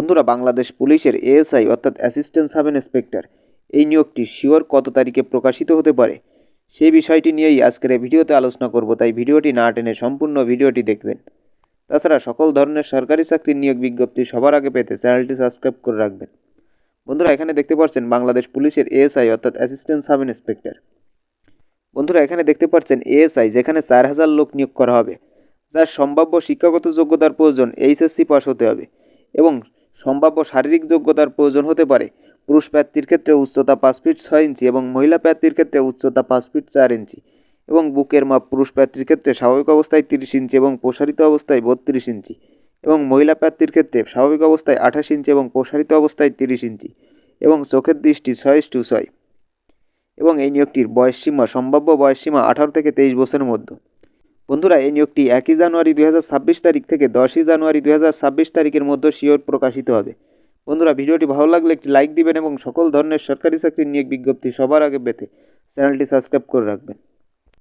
বন্ধুরা, বাংলাদেশ পুলিশের এএসআই অর্থাৎ অ্যাসিস্ট্যান্ট সাব ইন্সপেক্টর এই নিয়োগটি শিওর কত তারিখে প্রকাশিত হতে পারে? সেই বিষয়টি নিয়েই আজকের এই ভিডিওতে আলোচনা করব, তাই ভিডিওটি না টেনে সম্পূর্ণ ভিডিওটি দেখবেন। তাছাড়া সকল ধরনের সরকারি চাকরির নিয়োগ বিজ্ঞপ্তি সবার আগে পেতে চ্যানেলটি সাবস্ক্রাইব করে রাখবেন। বন্ধুরা, এখানে দেখতে পাচ্ছেন বাংলাদেশ পুলিশের এএসআই অর্থাৎ অ্যাসিস্ট্যান্ট সাব ইন্সপেক্টর বন্ধুরা, এখানে দেখতে পাচ্ছেন এএসআই, যেখানে চার হাজার লোক নিয়োগ করা হবে। যার সম্ভাব্য শিক্ষাগত যোগ্যতার প্রয়োজন এইচএসসি পাস হতে হবে এবং সম্ভাব্য শারীরিক যোগ্যতার প্রয়োজন হতে পারে। পুরুষ প্রার্থীর ক্ষেত্রে উচ্চতা পাঁচ ফিট ছয় ইঞ্চি এবং মহিলা প্রার্থীর ক্ষেত্রে উচ্চতা পাঁচ ফিট চার ইঞ্চি এবং বুকের মাপ পুরুষ প্রার্থীর ক্ষেত্রে স্বাভাবিক অবস্থায় তিরিশ ইঞ্চি এবং প্রসারিত অবস্থায় বত্রিশ ইঞ্চি এবং মহিলা প্রার্থীর ক্ষেত্রে স্বাভাবিক অবস্থায় আঠাশ ইঞ্চি এবং প্রসারিত অবস্থায় তিরিশ ইঞ্চি এবং চোখের দৃষ্টি ছয় টু ছয় এবং এই নিয়োগটির বয়সসীমা, সম্ভাব্য বয়সসীমা আঠারো থেকে তেইশ বছরের মধ্যে। বন্ধুরা, এই নিয়োগটি একই জানুয়ারি দুই হাজার ছাব্বিশ তারিখ থেকে দশই জানুয়ারি দুই হাজার ছাব্বিশ তারিখের মধ্যে শিওর প্রকাশিত হবে। বন্ধুরা, ভিডিওটি ভালো লাগলে একটি লাইক দিবেন এবং সকল ধরনের সরকারি চাকরির নিয়োগ বিজ্ঞপ্তি সবার আগে পেতে চ্যানেলটি সাবস্ক্রাইব করে রাখবেন।